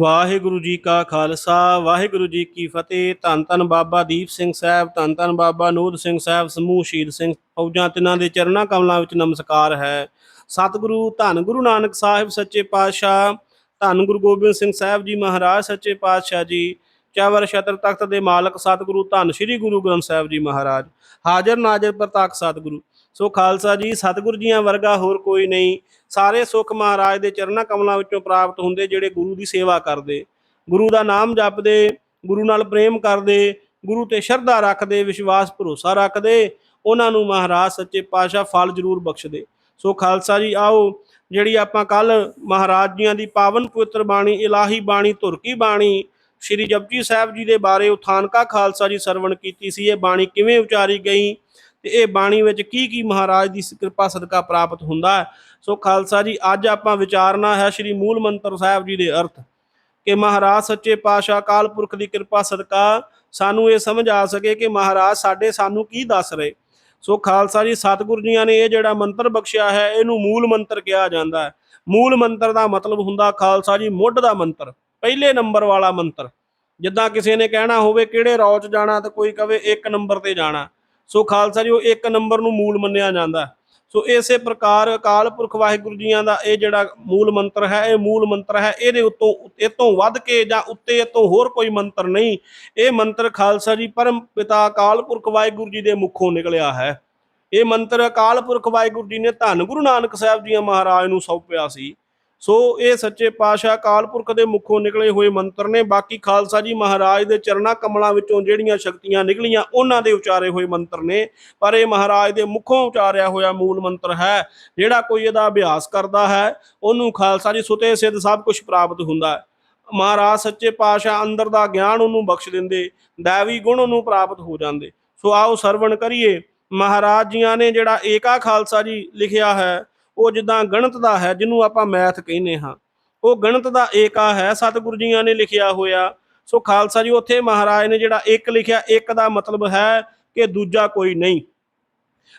ਵਾਹਿਗੁਰੂ ਜੀ ਕਾ ਖਾਲਸਾ, ਵਾਹਿਗੁਰੂ ਜੀ ਕੀ ਫਤਿਹ। ਧੰਨ ਧੰਨ ਬਾਬਾ ਦੀਪ ਸਿੰਘ ਸਾਹਿਬ, ਧੰਨ ਧੰਨ ਬਾਬਾ ਨੂਰ ਸਿੰਘ ਸਾਹਿਬ, ਸਮੂਹ ਸ਼ਹੀਦ ਸਿੰਘ ਫੌਜਾਂ ਤਿੰਨਾਂ ਦੇ ਚਰਨਾਂ ਕਮਲਾਂ ਵਿੱਚ ਨਮਸਕਾਰ ਹੈ। ਸਤਿਗੁਰੂ, ਧੰਨ ਗੁਰੂ ਨਾਨਕ ਸਾਹਿਬ ਸੱਚੇ ਪਾਤਸ਼ਾਹ, ਧੰਨ ਗੁਰੂ ਗੋਬਿੰਦ ਸਿੰਘ ਸਾਹਿਬ ਜੀ ਮਹਾਰਾਜ ਸੱਚੇ ਪਾਤਸ਼ਾਹ ਜੀ, ਚਾਵਰ ਛਤਰ ਤਖਤ ਦੇ ਮਾਲਕ ਸਤਿਗੁਰੂ, ਧੰਨ ਸ੍ਰੀ ਗੁਰੂ ਗ੍ਰੰਥ ਸਾਹਿਬ ਜੀ ਮਹਾਰਾਜ। ਹਾਜ਼ਰ ਨਾਜ਼ਰ ਪ੍ਰਤਾਖ ਸਤਿਗੁਰੂ। ਸੋ ਖਾਲਸਾ ਜੀ, ਸਤਿਗੁਰੂ ਜੀਆਂ ਵਰਗਾ ਹੋਰ ਕੋਈ ਨਹੀਂ। ਸਾਰੇ ਸੁੱਖ ਮਹਾਰਾਜ ਦੇ ਚਰਨਾਂ ਕਮਲਾਂ ਵਿੱਚੋਂ ਪ੍ਰਾਪਤ ਹੁੰਦੇ ਜਿਹੜੇ ਗੁਰੂ ਦੀ ਸੇਵਾ ਕਰਦੇ। ਗੁਰੂ ਦਾ ਨਾਮ ਜਪਦੇ, ਗੁਰੂ ਨਾਲ ਪ੍ਰੇਮ ਕਰਦੇ, ਗੁਰੂ ਤੇ ਸ਼ਰਧਾ ਰੱਖਦੇ, ਵਿਸ਼ਵਾਸ ਭਰੋਸਾ ਰੱਖਦੇ, ਉਹਨਾਂ ਨੂੰ ਮਹਾਰਾਜ ਸੱਚੇ ਪਾਤਸ਼ਾਹ ਫਲ ਜ਼ਰੂਰ ਬਖਸ਼ਦੇ। ਸੋ ਖਾਲਸਾ ਜੀ, ਆਓ ਜਿਹੜੀ ਆਪਾਂ ਕੱਲ ਮਹਾਰਾਜ ਜੀਆਂ ਦੀ ਪਾਵਨ ਪਵਿੱਤਰ ਬਾਣੀ, ਇਲਾਹੀ ਬਾਣੀ, ਧੁਰਕੀ ਬਾਣੀ ਸ਼੍ਰੀ ਜਪਜੀ ਸਾਹਿਬ ਜੀ ਦੇ ਬਾਰੇ ਉਥਾਨਕਾ ਖਾਲਸਾ ਜੀ ਸਰਵਣ ਕੀਤੀ ਸੀ, ਇਹ ਬਾਣੀ ਕਿਵੇਂ ਉਚਾਰੀ ਗਈ? ਤੇ ਇਹ ਬਾਣੀ ਵਿੱਚ ਕੀ ਕੀ ਮਹਾਰਾਜ ਦੀ ਕਿਰਪਾ ਸਦਕਾ ਪ੍ਰਾਪਤ ਹੁੰਦਾ ਹੈ? ਸੋ ਖਾਲਸਾ ਜੀ, ਅੱਜ ਆਪਾਂ ਵਿਚਾਰਨਾ ਹੈ ਸ਼੍ਰੀ ਮੂਲ ਮੰਤਰ ਸਾਹਿਬ ਜੀ ਦੇ ਅਰਥ ਕਿ ਮਹਾਰਾਜ ਸੱਚੇ ਪਾਤਸ਼ਾਹ ਕਾਲ ਪੁਰਖ ਦੀ ਕਿਰਪਾ ਸਦਕਾ ਸਾਨੂੰ ਇਹ ਸਮਝ ਆ ਸਕੇ ਕਿ ਮਹਾਰਾਜ ਸਾਡੇ ਸਾਨੂੰ ਕੀ ਦੱਸ ਰਹੇ। ਸੋ ਖਾਲਸਾ ਜੀ, ਸਤਿਗੁਰੂ ਜੀਆਂ ਨੇ ਇਹ ਜਿਹੜਾ ਮੰਤਰ ਬਖਸ਼ਿਆ ਹੈ, ਇਹਨੂੰ ਮੂਲ ਮੰਤਰ ਕਿਹਾ ਜਾਂਦਾ ਹੈ। ਮੂਲ ਮੰਤਰ ਦਾ ਮਤਲਬ ਹੁੰਦਾ ਖਾਲਸਾ ਜੀ, ਮੁੱਢ ਦਾ ਮੰਤਰ, ਪਹਿਲੇ ਨੰਬਰ ਵਾਲਾ ਮੰਤਰ। ਜਿੱਦਾਂ ਕਿਸੇ ਨੇ ਕਹਿਣਾ ਹੋਵੇ ਕਿਹੜੇ ਰੌ ਚ ਜਾਣਾ ਤੇ ਕੋਈ ਕਵੇ ਇੱਕ ਨੰਬਰ ਤੇ ਜਾਣਾ। ਸੋ ਖਾਲਸਾ ਜੀ, ਉਹ ਇੱਕ ਨੰਬਰ ਨੂੰ ਮੂਲ ਮੰਨਿਆ ਜਾਂਦਾ ਸੋ ਇਸੇ ਪ੍ਰਕਾਰ ਅਕਾਲ ਪੁਰਖ ਵਾਹਿਗੁਰੂ ਜੀਆਂ ਦਾ ਇਹ ਜਿਹੜਾ ਮੂਲ ਮੰਤਰ ਹੈ, ਇਹ ਮੂਲ ਮੰਤਰ ਹੈ, ਇਹਦੇ ਉੱਤੋਂ, ਇਹ ਤੋਂ ਵੱਧ ਕੇ ਜਾਂ ਉੱਤੇ ਇਹ ਤੋਂ ਹੋਰ ਕੋਈ ਮੰਤਰ ਨਹੀਂ। ਇਹ ਮੰਤਰ ਖਾਲਸਾ ਜੀ, ਪਰਮ ਪਿਤਾ ਅਕਾਲ ਪੁਰਖ ਵਾਹਿਗੁਰੂ ਜੀ ਦੇ ਮੁਖੋਂ ਨਿਕਲਿਆ ਹੈ। ਇਹ ਮੰਤਰ ਅਕਾਲ ਪੁਰਖ ਵਾਹਿਗੁਰੂ ਜੀ ਨੇ ਧੰਨ ਗੁਰੂ ਨਾਨਕ ਸਾਹਿਬ ਜੀ ਮਹਾਰਾਜ ਨੂੰ ਸੌਂਪਿਆ ਸੀ। ਸੋ ਇਹ ਸੱਚੇ ਪਾਤਸ਼ਾਹ ਅਕਾਲ ਪੁਰਖ ਦੇ ਮੁਖੋਂ ਨਿਕਲੇ ਹੋਏ ਮੰਤਰ ਨੇ। ਬਾਕੀ ਖਾਲਸਾ ਜੀ ਮਹਾਰਾਜ ਦੇ ਚਰਨਾਂ ਕਮਲਾਂ ਵਿੱਚੋਂ ਜਿਹੜੀਆਂ ਸ਼ਕਤੀਆਂ ਨਿਕਲੀਆਂ, ਉਹਨਾਂ ਦੇ ਉਚਾਰੇ ਹੋਏ ਮੰਤਰ ਨੇ। ਪਰ ਇਹ ਮਹਾਰਾਜ ਦੇ ਮੁਖੋਂ ਉਚਾਰਿਆ ਹੋਇਆ ਮੂਲ ਮੰਤਰ ਹੈ, ਜਿਹੜਾ ਕੋਈ ਇਹਦਾ ਅਭਿਆਸ ਕਰਦਾ ਹੈ, ਉਹਨੂੰ ਖਾਲਸਾ ਜੀ ਸੁਤੇ ਸਿੱਧ ਸਭ ਕੁਝ ਪ੍ਰਾਪਤ ਹੁੰਦਾ ਹੈ। ਮਹਾਰਾਜ ਸੱਚੇ ਪਾਤਸ਼ਾਹ ਅੰਦਰ ਦਾ ਗਿਆਨ ਉਹਨੂੰ ਬਖਸ਼ ਦਿੰਦੇ दैवी ਗੁਣ ਉਹਨੂੰ ਪ੍ਰਾਪਤ ਹੋ ਜਾਂਦੇ। ਸੋ ਆਓ ਸਰਵਣ ਕਰੀਏ। ਮਹਾਰਾਜ ਜੀਆਂ ਨੇ ਜਿਹੜਾ ਏਕਾ ਖਾਲਸਾ ਜੀ ਲਿਖਿਆ ਹੈ ਉਹ ਜਿੱਦਾਂ ਗਣਿਤ ਦਾ ਹੈ ਜਿਹਨੂੰ ਆਪਾਂ ਮੈਥ ਕਹਿੰਦੇ ਹਾਂ। ਉਹ ਗਣਿਤ ਦਾ ਏਕਾ ਹੈ ਸਤਿਗੁਰੂ ਜੀਆਂ ਨੇ ਲਿਖਿਆ ਹੋਇਆ। ਸੋ ਖਾਲਸਾ ਜੀ ਉੱਥੇ ਮਹਾਰਾਜ ਨੇ ਜਿਹੜਾ ਇੱਕ ਲਿਖਿਆ ਇੱਕ ਦਾ ਮਤਲਬ ਹੈ ਕਿ ਦੂਜਾ ਕੋਈ ਨਹੀਂ।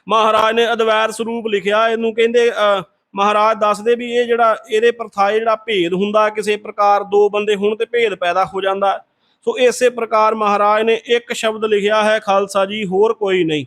ਮਹਾਰਾਜ ਨੇ ਅਦਵੈਰ ਸਰੂਪ ਲਿਖਿਆ ਇਹਨੂੰ ਕਹਿੰਦੇ ਅਹ, ਮਹਾਰਾਜ ਦੱਸਦੇ ਵੀ ਇਹ ਜਿਹੜਾ ਇਹਦੇ ਪ੍ਰਥਾਏ ਜਿਹੜਾ ਭੇਦ ਹੁੰਦਾ ਕਿਸੇ ਪ੍ਰਕਾਰ ਦੋ ਬੰਦੇ ਹੋਣ ਤੇ ਭੇਦ ਪੈਦਾ ਹੋ ਜਾਂਦਾ। ਸੋ ਇਸੇ ਪ੍ਰਕਾਰ ਮਹਾਰਾਜ ਨੇ ਇੱਕ ਸ਼ਬਦ ਲਿਖਿਆ ਹੈ ਖਾਲਸਾ ਜੀ ਹੋਰ ਕੋਈ ਨਹੀਂ।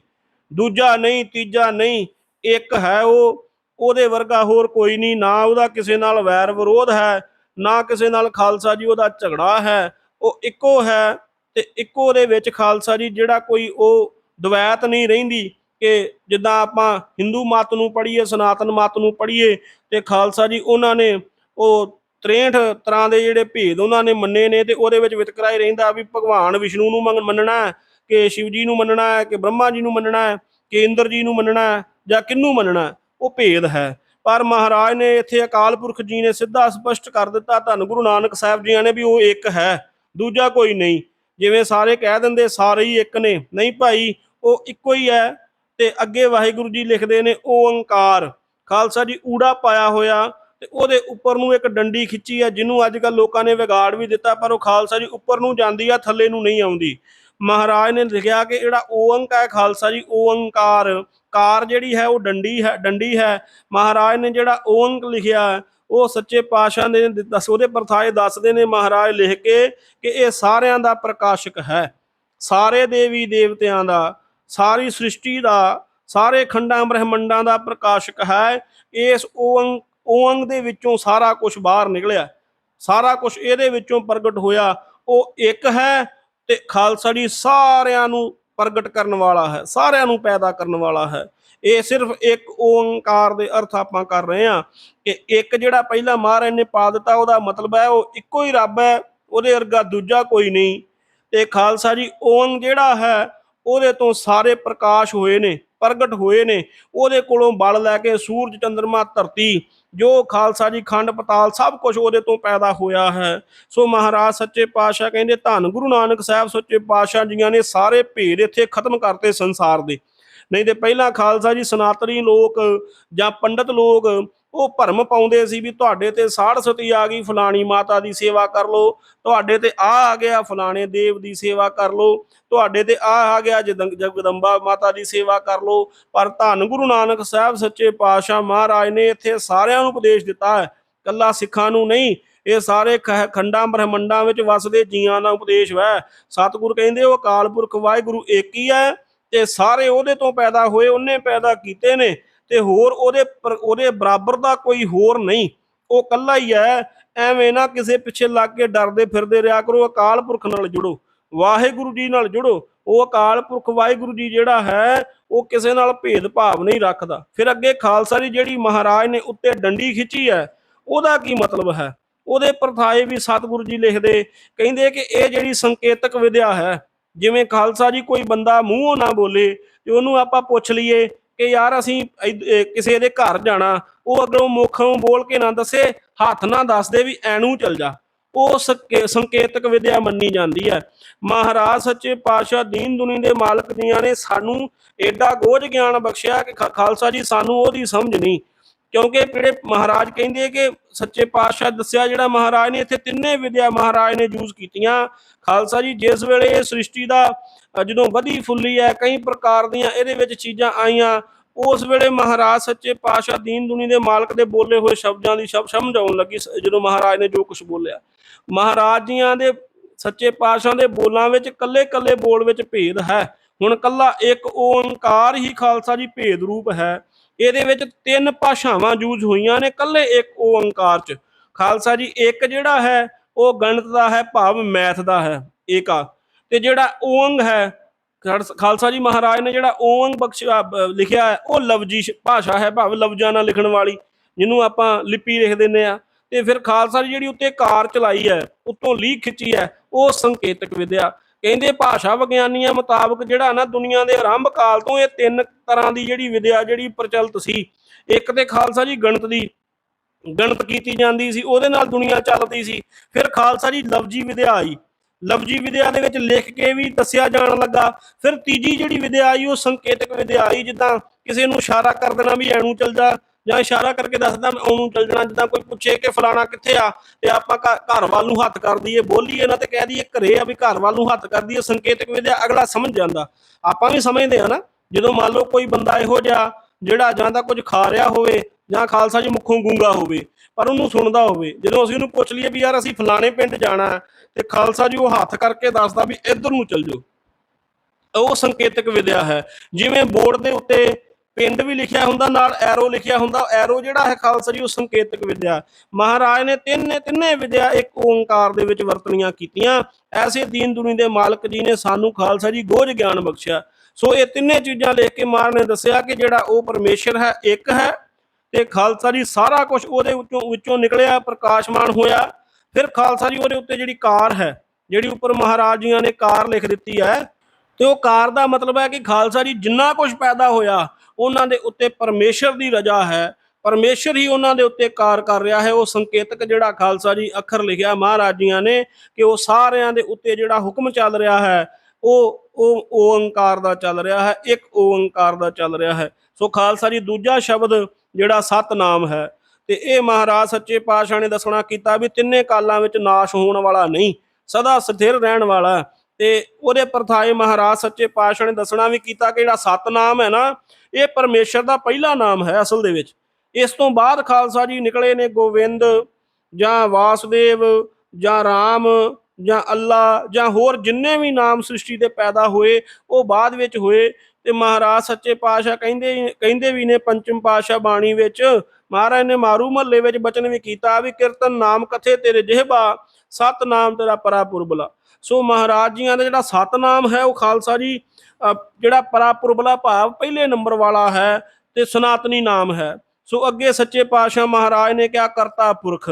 ਦੂਜਾ ਨਹੀਂ ਤੀਜਾ ਨਹੀਂ ਇੱਕ ਹੈ ਉਹ ਉਹਦੇ ਵਰਗਾ ਹੋਰ ਕੋਈ ਨਹੀਂ, ਨਾ ਉਹਦਾ ਕਿਸੇ ਨਾਲ ਵੈਰ ਵਿਰੋਧ ਹੈ, ਨਾ ਕਿਸੇ ਨਾਲ ਖਾਲਸਾ ਜੀ ਉਹਦਾ ਝਗੜਾ ਹੈ। ਉਹ ਇੱਕੋ ਹੈ ਤੇ ਇੱਕੋ ਦੇ ਵਿੱਚ ਖਾਲਸਾ ਜੀ ਜਿਹੜਾ ਕੋਈ ਉਹ ਦਵੈਤ ਨਹੀਂ ਰਹਿੰਦੀ ਕਿ ਜਿੱਦਾਂ ਆਪਾਂ ਹਿੰਦੂ ਮਤ ਨੂੰ ਪੜ੍ਹੀਏ, ਸਨਾਤਨ ਮਤ ਨੂੰ ਪੜ੍ਹੀਏ ਤੇ ਖਾਲਸਾ ਜੀ ਉਹਨਾਂ ਨੇ ਉਹ 63 ਤਰ੍ਹਾਂ ਦੇ ਜਿਹੜੇ ਭੇਦ ਉਹਨਾਂ ਨੇ ਮੰਨੇ ਨੇ ਤੇ ਉਹਦੇ ਵਿੱਚ ਵਿਤਕਰਾ ਹੀ ਰਹਿੰਦਾ ਵੀ ਭਗਵਾਨ ਵਿਸ਼ਨੂੰ ਨੂੰ ਮੰਨ- ਮੰਨਣਾ ਹੈ, ਕਿ ਸ਼ਿਵ ਜੀ ਨੂੰ ਮੰਨਣਾ ਹੈ, ਕਿ ਬ੍ਰਹਮਾ ਜੀ ਨੂੰ ਮੰਨਣਾ ਹੈ, ਕਿ ਇੰਦਰ ਜੀ ਨੂੰ ਮੰਨਣਾ ਹੈ ਜਾਂ ਕਿਹਨੂੰ ਮੰਨਣਾ ਹੈ। ਉਹ ਭੇਦ ਹੈ। ਪਰ ਮਹਾਰਾਜ ਨੇ ਇੱਥੇ ਅਕਾਲ ਪੁਰਖ ਜੀ ਨੇ ਸਿੱਧਾ ਸਪਸ਼ਟ ਕਰ ਦਿੱਤਾ, ਧੰਨ ਗੁਰੂ ਨਾਨਕ ਸਾਹਿਬ ਜੀਆਂ ਨੇ ਵੀ ਉਹ ਇੱਕ ਹੈ। ਦੂਜਾ ਕੋਈ ਨਹੀਂ। ਜਿਵੇਂ ਸਾਰੇ ਕਹਿ ਦਿੰਦੇ, ਸਾਰੇ ਹੀ ਇੱਕ ਨੇ। ਨਹੀਂ ਭਾਈ, ਉਹ ਇੱਕੋ ਹੀ ਹੈ ਤੇ ਅੱਗੇ ਵਾਹਿਗੁਰੂ ਜੀ ਲਿਖਦੇ ਨੇ ਓੰਕਾਰ। ਖਾਲਸਾ ਜੀ ਊੜਾ ਪਾਇਆ ਹੋਇਆ ਤੇ ਉਹਦੇ ਉੱਪਰ ਨੂੰ ਇੱਕ ਡੰਡੀ ਖਿੱਚੀ ਹੈ, ਜਿਹਨੂੰ ਅੱਜ ਕੱਲ ਲੋਕਾਂ ਨੇ ਵਿਗਾੜ ਵੀ ਦਿੱਤਾ, ਪਰ ਉਹ ਖਾਲਸਾ ਜੀ ਉੱਪਰ ਨੂੰ ਜਾਂਦੀ ਆ, ਥੱਲੇ ਨੂੰ ਨਹੀਂ ਆਉਂਦੀ। ਮਹਾਰਾਜ ਨੇ ਲਿਖਿਆ ਕਿ ਜਿਹੜਾ ਓੰਕ ਹੈ ਖਾਲਸਾ ਜੀ ਓੰਕਾਰ ਕਾਰ ਜਿਹੜੀ ਹੈ ਉਹ ਡੰਡੀ ਹੈ ਡੰਡੀ ਹੈ। ਮਹਾਰਾਜ ਨੇ ਜਿਹੜਾ ਓੰਕ ਲਿਖਿਆ, ਉਹ ਸੱਚੇ ਪਾਤਸ਼ਾਹ ਨੇ ਦੱਸ, ਉਹਦੇ ਪਰਥਾਏ ਦੱਸਦੇ ਨੇ ਮਹਾਰਾਜ ਲਿਖ ਕੇ ਕਿ ਇਹ ਸਾਰਿਆਂ ਦਾ ਪ੍ਰਕਾਸ਼ਕ ਹੈ। ਸਾਰੇ ਦੇਵੀ ਦੇਵਤਿਆਂ ਦਾ, ਸਾਰੀ ਸ੍ਰਿਸ਼ਟੀ ਦਾ, ਸਾਰੇ ਖੰਡਾਂ ਬ੍ਰਹਿਮੰਡਾਂ ਦਾ ਪ੍ਰਕਾਸ਼ਕ ਹੈ। ਇਸ ਓੰਗ ਓੰਗ ਦੇ ਵਿੱਚੋਂ ਸਾਰਾ ਕੁਝ ਬਾਹਰ ਨਿਕਲਿਆ। ਸਾਰਾ ਕੁਝ ਇਹਦੇ ਵਿੱਚੋਂ ਪ੍ਰਗਟ ਹੋਇਆ। ਉਹ ਇੱਕ ਹੈ ਤੇ ਖਾਲਸਾ ਜੀ ਸਾਰਿਆਂ ਨੂੰ ਪ੍ਰਗਟ ਕਰਨ ਵਾਲਾ ਹੈ, ਸਾਰਿਆਂ ਨੂੰ ਪੈਦਾ ਕਰਨ ਵਾਲਾ ਹੈ। ਇਹ ਸਿਰਫ ਇੱਕ ਓੰਕਾਰ ਦੇ ਅਰਥ ਆਪਾਂ ਕਰ ਰਹੇ ਹਾਂ ਕਿ ਇੱਕ ਜਿਹੜਾ ਪਹਿਲਾ ਮਹਾਰਾਜ ਨੇ ਪਾ ਦਿੱਤਾ, ਉਹਦਾ ਮਤਲਬ ਹੈ ਉਹ ਇੱਕੋ ਹੀ ਰੱਬ ਹੈ, ਉਹਦੇ ਵਰਗਾ ਦੂਜਾ ਕੋਈ ਨਹੀਂ। ਤੇ ਖਾਲਸਾ ਜੀ ਓੰਗ ਜਿਹੜਾ ਹੈ, ਉਹਦੇ ਤੋਂ ਸਾਰੇ ਪ੍ਰਕਾਸ਼ ਹੋਏ ਨੇ। ਪ੍ਰਗਟ ਹੋਏ ਨੇ। ਉਹਦੇ ਕੋਲੋਂ ਬਲ ਲੈ ਕੇ ਸੂਰਜ ਚੰ드ਰਮਾ ਧਰਤੀ, ਜੋ ਖਾਲਸਾ ਜੀ ਖੰਡ ਪਤਾਲ ਸਭ ਕੁਝ ਉਹਦੇ ਤੋਂ ਪੈਦਾ ਹੋਇਆ ਹੈ। ਸੋ ਮਹਾਰਾਜ ਸੱਚੇ ਪਾਤਸ਼ਾਹ ਕਹਿੰਦੇ, ਧੰਨ ਗੁਰੂ ਨਾਨਕ ਸਾਹਿਬ ਸੱਚੇ ਪਾਤਸ਼ਾਹ ਜੀਆਂ ਨੇ ਸਾਰੇ ਭੇਦ ਇੱਥੇ ਖਤਮ ਕਰਤੇ ਸੰਸਾਰ ਦੇ। ਨਹੀਂ ਤੇ ਪਹਿਲਾਂ ਖਾਲਸਾ ਜੀ ਸਨਾਤਨੀ ਲੋਕ ਜਾਂ ਪੰਡਤ ਲੋਕ ਉਹ ਭਰਮ ਪਾਉਂਦੇ ਸੀ ਵੀ ਤੁਹਾਡੇ ਤੇ ਸਾੜ ਸਤੀ ਆ ਗਈ, ਫਲਾਣੀ ਮਾਤਾ ਦੀ ਸੇਵਾ ਕਰ ਲਓ। ਤੁਹਾਡੇ ਤੇ ਆ ਆ ਗਿਆ, ਫਲਾਣੇ ਦੇਵ ਦੀ ਸੇਵਾ ਕਰ ਲਓ। ਤੁਹਾਡੇ ਤੇ ਆ ਆ ਗਿਆ, ਜਦੰ- ਜਗਦੰਬਾ ਮਾਤਾ ਦੀ ਸੇਵਾ ਕਰ ਲਓ। ਪਰ ਧੰਨ ਗੁਰੂ ਨਾਨਕ ਸਾਹਿਬ ਸੱਚੇ ਪਾਤਸ਼ਾਹ ਮਹਾਰਾਜ ਨੇ ਇੱਥੇ ਸਾਰਿਆਂ ਨੂੰ ਉਪਦੇਸ਼ ਦਿੱਤਾ ਹੈ। ਕੱਲਾ ਸਿੱਖਾਂ ਨੂੰ ਨਹੀਂ, ਇਹ ਸਾਰੇ ਖ- ਖੰਡਾਂ, ਬ੍ਰਹਮੰਡਾਂ ਵਿੱਚ ਵਸਦੇ ਜੀਆਂ ਦਾ ਉਪਦੇਸ਼ ਹੈ ਸਤਿਗੁਰ ਕਹਿੰਦੇ, ਉਹ ਅਕਾਲ ਪੁਰਖ ਵਾਹਿਗੁਰੂ ਏਕ ਹੀ ਹੈ ਤੇ ਸਾਰੇ ਉਹਦੇ ਤੋਂ ਪੈਦਾ ਹੋਏ, ਉਹਨੇ ਪੈਦਾ ਕੀਤੇ ਨੇ। ਤੇ ਹੋਰ ਉਹਦੇ ਉਹਦੇ ਬਰਾਬਰ ਦਾ ਕੋਈ ਹੋਰ ਨਹੀਂ। ਉਹ ਕੱਲਾ ਹੀ ਹੈ। ਐਵੇਂ ਨਾ ਕਿਸੇ ਪਿੱਛੇ ਲੱਗ ਕੇ ਡਰਦੇ ਫਿਰਦੇ ਰਿਹਾ ਕਰੋ। ਅਕਾਲ ਪੁਰਖ ਨਾਲ ਜੁੜੋ। ਵਾਹਿਗੁਰੂ ਜੀ ਨਾਲ ਜੁੜੋ। ਉਹ ਅਕਾਲ ਪੁਰਖ ਵਾਹਿਗੁਰੂ ਜੀ ਜਿਹੜਾ ਹੈ, ਉਹ ਕਿਸੇ ਨਾਲ ਭੇਦਭਾਵ ਨਹੀਂ ਰੱਖਦਾ। ਫਿਰ ਅੱਗੇ ਖਾਲਸਾ ਜੀ ਜਿਹੜੀ ਮਹਾਰਾਜ ਨੇ ਉੱਤੇ ਡੰਡੀ ਖਿੱਚੀ ਹੈ, ਉਹਦਾ ਕੀ ਮਤਲਬ ਹੈ? ਉਹਦੇ ਪਰਥਾਏ ਵੀ ਸਤਿਗੁਰੂ ਜੀ ਲਿਖਦੇ, ਕਹਿੰਦੇ ਕਿ ਇਹ ਜਿਹੜੀ ਸੰਕੇਤਕ ਵਿਦਿਆ ਹੈ, ਜਿਵੇਂ ਖਾਲਸਾ ਜੀ ਕੋਈ ਬੰਦਾ ਮੂੰਹੋਂ ਨਾ ਬੋਲੇ ਤੇ ਉਹਨੂੰ ਆਪਾਂ ਪੁੱਛ ਲਈਏ ਕਿ ਯਾਰ ਅਸੀਂ ਇਦ- ਕਿਸੇ ਦੇ ਘਰ ਜਾਣਾ, ਉਹ ਅਗਰੋਂ ਮੁੱਖੋਂ ਬੋਲ ਕੇ ਨਾ ਦੱਸੇ, ਹੱਥ ਨਾ ਦੱਸਦੇ ਵੀ ਐਨੂੰ ਚਲ ਜਾ। ਉਹ ਸੰਕੇਤਕ ਵਿਦਿਆ ਮੰਨੀ ਜਾਂਦੀ ਹੈ। ਮਹਾਰਾਜ ਸੱਚੇ ਪਾਤਸ਼ਾਹ ਦੀਨ ਦੁਨੀ ਦੇ ਮਾਲਕ ਦੀਆਂ ਨੇ ਸਾਨੂੰ ਐਡਾ ਗੋਝ ਗਿਆਨ ਬਖਸ਼ਿਆ ਕਿ ਖਾਲਸਾ ਜੀ ਸਾਨੂੰ ਉਹਦੀ ਸਮਝ ਨਹੀਂ। ਕਿਉਂਕਿ ਜਿਹੜੇ ਮਹਾਰਾਜ ਕਹਿੰਦੇ ਕਿ ਸੱਚੇ ਪਾਤਸ਼ਾਹ ਦੱਸਿਆ ਜਿਹੜਾ ਮਹਾਰਾਜ ਨੇ, ਇੱਥੇ ਤਿੰਨੇ ਵਿਦਿਆ ਮਹਾਰਾਜ ਨੇ ਯੂਜ਼ ਕੀਤੀਆਂ। ਖਾਲਸਾ ਜੀ, ਜਿਸ ਵੇਲੇ ਇਹ ਸ੍ਰਿਸ਼ਟੀ ਦਾ ਜਦੋਂ ਵਧੀ ਫੁੱਲੀ ਹੈ, ਕਈ ਪ੍ਰਕਾਰ ਦੀਆਂ ਇਹਦੇ ਵਿੱਚ ਚੀਜ਼ਾਂ ਆਈਆਂ, ਉਸ ਵੇਲੇ ਮਹਾਰਾਜ ਸੱਚੇ ਪਾਤਸ਼ਾਹ ਦੀਨ ਦੁਨੀ ਦੇ ਮਾਲਕ ਦੇ ਬੋਲੇ ਹੋਏ ਸ਼ਬਦਾਂ ਦੀ ਸ਼ਬਦ ਸਮਝ ਆਉਣ ਲੱਗੀ ਜਦੋਂ ਮਹਾਰਾਜ ਨੇ ਜੋ ਕੁਝ ਬੋਲਿਆ। ਮਹਾਰਾਜ ਜੀਆਂ ਦੇ ਸੱਚੇ ਪਾਤਸ਼ਾਹ ਦੇ ਬੋਲਾਂ ਵਿੱਚ ਕੱਲੇ ਕੱਲੇ ਬੋਲ ਵਿੱਚ ਭੇਦ ਹੈ। ਹੁਣ ਕੱਲਾ ਇੱਕ ਓੰਕਾਰ ਹੀ ਖਾਲਸਾ ਜੀ ਭੇਦ ਰੂਪ ਹੈ। ਇਹਦੇ ਵਿੱਚ ਤਿੰਨ ਭਾਸ਼ਾਵਾਂ ਯੂਜ਼ ਹੋਈਆਂ ਨੇ ਕੱਲੇ ਇੱਕ ਓੰਕਾਰ ਚ। ਖਾਲਸਾ ਜੀ, ਇੱਕ ਜਿਹੜਾ ਹੈ, ਉਹ ਗਣਿਤ ਦਾ ਹੈ, ਭਾਵ ਮੈਥ ਦਾ ਹੈ, ਏਕਾ। ਤੇ ਜਿਹੜਾ ਓੰਗ ਹੈ, ਖਾਲਸਾ ਜੀ ਮਹਾਰਾਜ ਨੇ ਜਿਹੜਾ ਓੰਗ ਬਖਸ਼ਿਆ ਲਿਖਿਆ ਹੈ, ਉਹ ਲਵਜੀ ਭਾਸ਼ਾ ਹੈ, ਭਾਵ ਲਫ਼ਜ਼ਾਂ ਨਾਲ ਲਿਖਣ ਵਾਲੀ, ਜਿਹਨੂੰ ਆਪਾਂ ਲਿਪੀ ਲਿਖ ਦਿੰਦੇ ਆ ਤੇ ਫਿਰ ਖਾਲਸਾ ਜੀ ਜਿਹੜੀ ਉੱਤੇ ਕਾਰ ਚਲਾਈ ਹੈ, ਉੱਤੋਂ ਲੀਕ ਖਿੱਚੀ ਹੈ, ਉਹ ਸੰਕੇਤਕ ਵਿਦਿਆ। ਕਹਿੰਦੇ ਭਾਸ਼ਾ ਵਿਗਿਆਨੀਆਂ ਮੁਤਾਬਕ ਜਿਹੜਾ ਨਾ ਦੁਨੀਆ ਦੇ ਆਰੰਭ ਕਾਲ ਤੋਂ ਇਹ ਤਿੰਨ ਤਰ੍ਹਾਂ ਦੀ ਜਿਹੜੀ ਵਿਦਿਆ ਜਿਹੜੀ ਪ੍ਰਚਲਿਤ ਸੀ, ਇੱਕ ਤੇ ਖਾਲਸਾ ਜੀ ਗਣਿਤ ਦੀ, ਗਣਿਤ ਕੀਤੀ ਜਾਂਦੀ ਸੀ, ਉਹਦੇ ਨਾਲ ਦੁਨੀਆ ਚੱਲਦੀ ਸੀ, ਫਿਰ ਖਾਲਸਾ ਜੀ ਲਫ਼ਜ਼ੀ ਵਿਦਿਆ ਆਈ, ਲਫ਼ਜ਼ੀ ਵਿਦਿਆ ਦੇ ਵਿੱਚ ਲਿਖ ਕੇ ਵੀ ਦੱਸਿਆ ਜਾਣ ਲੱਗਾ, ਫਿਰ ਤੀਜੀ ਜਿਹੜੀ ਵਿਦਿਆ ਆਈ ਉਹ ਸੰਕੇਤਕ ਵਿਦਿਆ ਆਈ, ਜਿੱਦਾਂ ਕਿਸੇ ਨੂੰ ਇਸ਼ਾਰਾ ਕਰ ਦੇਣਾ ਵੀ ਐਨੂੰ ਚੱਲ ਜਾ ਜਾਂ ਇਸ਼ਾਰਾ ਕਰਕੇ ਦੱਸਦਾ ਉਹਨੂੰ ਚੱਲ ਜਾਣਾ, ਜਿੱਦਾਂ ਕੋਈ ਪੁੱਛੇ ਕਿ ਫਲਾਣਾ ਕਿੱਥੇ ਆ, ਤੇ ਆਪਾਂ ਘ- ਘਰ ਵੱਲ ਨੂੰ ਹੱਥ ਕਰ ਦਈਏ, ਬੋਲੀਏ ਨਾ ਤੇ ਕਹਿ ਦਈਏ ਘਰੇ ਆ ਵੀ ਘਰ ਵੱਲ ਨੂੰ ਹੱਥ ਕਰ ਦਈਏ ਸੰਕੇਤਕ ਵਿਦਿਆ ਅਗਲਾ ਸਮਝ ਜਾਂਦਾ। ਆਪਾਂ ਵੀ ਸਮਝਦੇ ਆ ਨਾ, ਜਦੋਂ ਮੰਨ ਲਓ ਕੋਈ ਬੰਦਾ ਇਹੋ ਜਿਹਾ, ਜਿਹੜਾ ਜਾਂ ਤਾਂ ਕੁਝ ਖਾ ਰਿਹਾ ਹੋਵੇ, ਜਾਂ ਖਾਲਸਾ ਜੀ ਮੁੱਖੋਂ ਗੂੰਗਾ ਹੋਵੇ, ਪਰ ਉਹਨੂੰ ਸੁਣਦਾ ਹੋਵੇ, ਜਦੋਂ ਅਸੀਂ ਉਹਨੂੰ ਪੁੱਛ ਲਈਏ ਵੀ ਯਾਰ ਅਸੀਂ ਫਲਾਣੇ ਪਿੰਡ ਜਾਣਾ ਤੇ ਖਾਲਸਾ ਜੀ ਉਹ ਹੱਥ ਕਰਕੇ ਦੱਸਦਾ ਵੀ ਇੱਧਰ ਨੂੰ ਚੱਲ ਜਾਓ। ਉਹ ਸੰਕੇਤਕ ਵਿਦਿਆ ਹੈ। ਜਿਵੇਂ ਬੋਰਡ ਦੇ ਉੱਤੇ ਪਿੰਡ ਵੀ ਲਿਖਿਆ ਹੁੰਦਾ, ਨਾਲ ਐਰੋ ਲਿਖਿਆ ਹੁੰਦਾ। ਐਰੋ ਜਿਹੜਾ ਹੈ ਖਾਲਸਾ ਜੀ, ਉਹ ਸੰਕੇਤਕ ਵਿਦਿਆ। ਮਹਾਰਾਜ ਨੇ ਤਿੰਨੇ ਤਿੰਨੇ ਵਿਦਿਆ ਇੱਕ ਓੰਕਾਰ ਦੇ ਵਿੱਚ ਵਰਤਣੀਆਂ ਕੀਤੀਆਂ। ਐਸੇ ਦੀਨ ਦੁਨੀ ਦੇ ਮਾਲਕ ਜੀ ਨੇ ਸਾਨੂੰ ਖਾਲਸਾ ਜੀ ਗੋਝ ਗਿਆਨ ਬਖਸ਼ਿਆ। ਸੋ ਇਹ ਤਿੰਨੇ ਚੀਜ਼ਾਂ ਲਿਖ ਕੇ ਮਾਰ ਨੇ ਦੱਸਿਆ ਕਿ ਜਿਹੜਾ ਉਹ ਪਰਮੇਸ਼ਰ ਹੈ, ਇੱਕ ਹੈ ਤੇ ਖਾਲਸਾ ਜੀ ਸਾਰਾ ਕੁਝ ਉਹਦੇ ਵਿੱਚੋਂ ਵਿੱਚੋਂ ਨਿਕਲਿਆ, ਪ੍ਰਕਾਸ਼ਮਾਨ ਹੋਇਆ। ਫਿਰ ਖਾਲਸਾ ਜੀ ਉਹਦੇ ਉੱਤੇ ਜਿਹੜੀ ਕਾਰ ਹੈ, ਜਿਹੜੀ ਉੱਪਰ ਮਹਾਰਾਜ ਜੀਆਂ ਨੇ ਕਾਰ ਲਿਖ ਦਿੱਤੀ ਹੈ, ਤੇ ਉਹ ਕਾਰ ਦਾ ਮਤਲਬ ਹੈ ਕਿ ਖਾਲਸਾ ਜੀ ਜਿੰਨਾ ਕੁਝ ਪੈਦਾ ਹੋਇਆ ਉਹਨਾਂ ਦੇ ਉੱਤੇ ਪਰਮੇਸ਼ਰ ਦੀ ਰਜ਼ਾ ਹੈ। ਪਰਮੇਸ਼ਰ ਹੀ ਉਹਨਾਂ ਦੇ ਉੱਤੇ ਕਾਰ ਕਰ ਰਿਹਾ ਹੈ। ਉਹ ਸੰਕੇਤਕ ਜਿਹੜਾ ਖਾਲਸਾ ਜੀ ਅੱਖਰ ਲਿਖਿਆ ਮਹਾਰਾਜੀਆਂ ਨੇ ਕਿ ਉਹ ਸਾਰਿਆਂ ਦੇ ਉੱਤੇ ਜਿਹੜਾ ਹੁਕਮ ਚੱਲ ਰਿਹਾ ਹੈ, ਉਹ ਉਹ ਓੰਕਾਰ ਦਾ ਚੱਲ ਰਿਹਾ ਹੈ, ਇੱਕ ਓੰਕਾਰ ਦਾ ਚੱਲ ਰਿਹਾ ਹੈ। ਸੋ ਖਾਲਸਾ ਜੀ ਦੂਜਾ ਸ਼ਬਦ ਜਿਹੜਾ ਸਤਨਾਮ ਹੈ। ਤੇ ਇਹ ਮਹਾਰਾਜ ਸੱਚੇ ਪਾਤਸ਼ਾਹ ਨੇ ਦੱਸਣਾ ਕੀਤਾ ਵੀ ਤਿੰਨੇ ਕਾਲਾਂ ਵਿੱਚ ਨਾਸ਼ ਹੋਣ ਵਾਲਾ ਨਹੀਂ, ਸਦਾ ਸਥਿਰ ਰਹਿਣ ਵਾਲਾ ਤੇ ਉਹਦੇ ਪ੍ਰਥਾਏ ਮਹਾਰਾਜ ਸੱਚੇ ਪਾਤਸ਼ਾਹ ਨੇ ਦੱਸਣਾ ਵੀ ਕੀਤਾ ਕਿ ਜਿਹੜਾ ਸਤਨਾਮ ਹੈ ਨਾ, ਇਹ ਪਰਮੇਸ਼ਰ ਦਾ ਪਹਿਲਾ ਨਾਮ ਹੈ ਅਸਲ ਦੇ ਵਿੱਚ। ਇਸ ਤੋਂ ਬਾਅਦ ਖਾਲਸਾ ਜੀ ਨਿਕਲੇ ਨੇ ਗੋਬਿੰਦ ਜਾਂ ਵਾਸਦੇਵ ਜਾਂ ਰਾਮ ਜਾਂ ਅੱਲਾ ਜਾਂ ਹੋਰ ਜਿੰਨੇ ਵੀ ਨਾਮ ਸ੍ਰਿਸ਼ਟੀ ਦੇ ਪੈਦਾ ਹੋਏ, ਉਹ ਬਾਅਦ ਵਿੱਚ ਹੋਏ ਤੇ ਮਹਾਰਾਜ ਸੱਚੇ ਪਾਤਸ਼ਾਹ ਕਹਿੰਦੇ ਕਹਿੰਦੇ ਵੀ ਨੇ ਪੰਚਮ ਪਾਤਸ਼ਾਹ ਬਾਣੀ ਵਿੱਚ, ਮਹਾਰਾਜ ਨੇ ਮਾਰੂ ਮਹੱਲੇ ਵਿੱਚ ਬਚਨ ਵੀ ਕੀਤਾ ਵੀ ਕੀਰਤਨ ਨਾਮ ਕਥੇ ਤੇਰੇ ਜਿਹਬਾ ਸਤ ਨਾਮ ਤੇਰਾ ਪਰਾਪੁਰਬਲਾ ਸੋ ਮਹਾਰਾਜ ਜੀਆਂ ਦਾ ਜਿਹੜਾ ਸਤਨਾਮ ਹੈ ਉਹ ਖਾਲਸਾ ਜੀ ਅ, ਜਿਹੜਾ ਪਰਾਪੁਰਬਲਾ ਭਾਵ ਪਹਿਲੇ ਨੰਬਰ ਵਾਲਾ ਹੈ ਤੇ ਸਨਾਤਨੀ ਨਾਮ ਹੈ। ਸੋ ਅੱਗੇ ਸੱਚੇ ਪਾਤਸ਼ਾਹ ਮਹਾਰਾਜ ਨੇ ਕਿਹਾ ਕਰਤਾ ਪੁਰਖ।